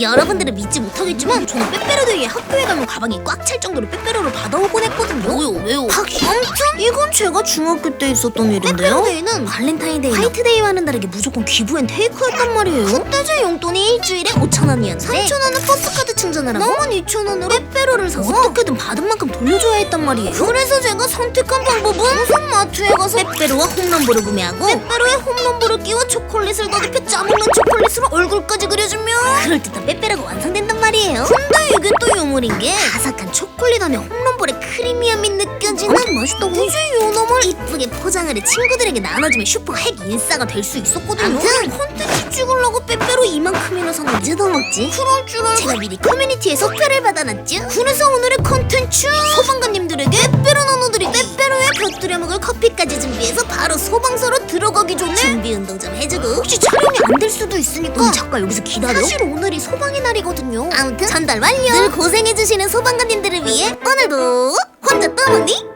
여러분들은 믿지 못하겠지만 저는 빼빼로데이에 학교에 가면 가방이 꽉 찰 정도로 빼빼로를 받아오곤 했거든요. 왜요? 왜요? 아무튼 이건 제가 중학교 때 있었던 일인데요. 빼빼로데이는 발렌타인데이, 화이트데이와는 다르게 무조건 기부엔 테이크였단 말이에요. 그때 제 용돈이 일주일에 5천 원이었는데 3천 원은 버스카드 충전을 하고 남은 2천 원으로 빼빼로를 사서 어떻게든 받은 만큼 돌려줘야 했단 말이에요. 그래서 제가 선택한 방법은 우선 마트에 가서 빼빼로와 홈런볼을 구매하고 빼빼로에 홈런볼을 끼워 초콜릿을 더듬혀 짜먹는 초콜릿으로 얼굴까지 그려주면 그럴듯한 빼빼로가 완성된단 말이에요. 근데 이게 또 유물인 게 바삭한 초콜릿 안에 홈런볼의 크리미함이 느껴지는 맛있다고 이제 요놈을 이쁘게 포장을 해 친구들에게 나눠주면 슈퍼 핵 인싸가 될 수 있었거든요. 아무튼 콘텐츠 찍으려고 빼빼로 이만큼이나 언제 더 먹지? 그럴 줄 알고 제가 미리 커뮤니티에서 표를 받아놨죠. 그래서 오늘의 콘텐츠 소방관님들에게 빼빼로 나눠드리 빼빼로에 곁들여 먹을 커피까지 준비해서 바로 소방서로 들어가기 전에 준비 운동 좀 혹시 촬영이 안 될 수도 있으니까 응, 잠깐 여기서 기다려. 사실 오늘이 소방의 날이거든요. 아무튼 전달 완료. 늘 고생해주시는 소방관님들을 위해 오늘도 혼자 떠먹니?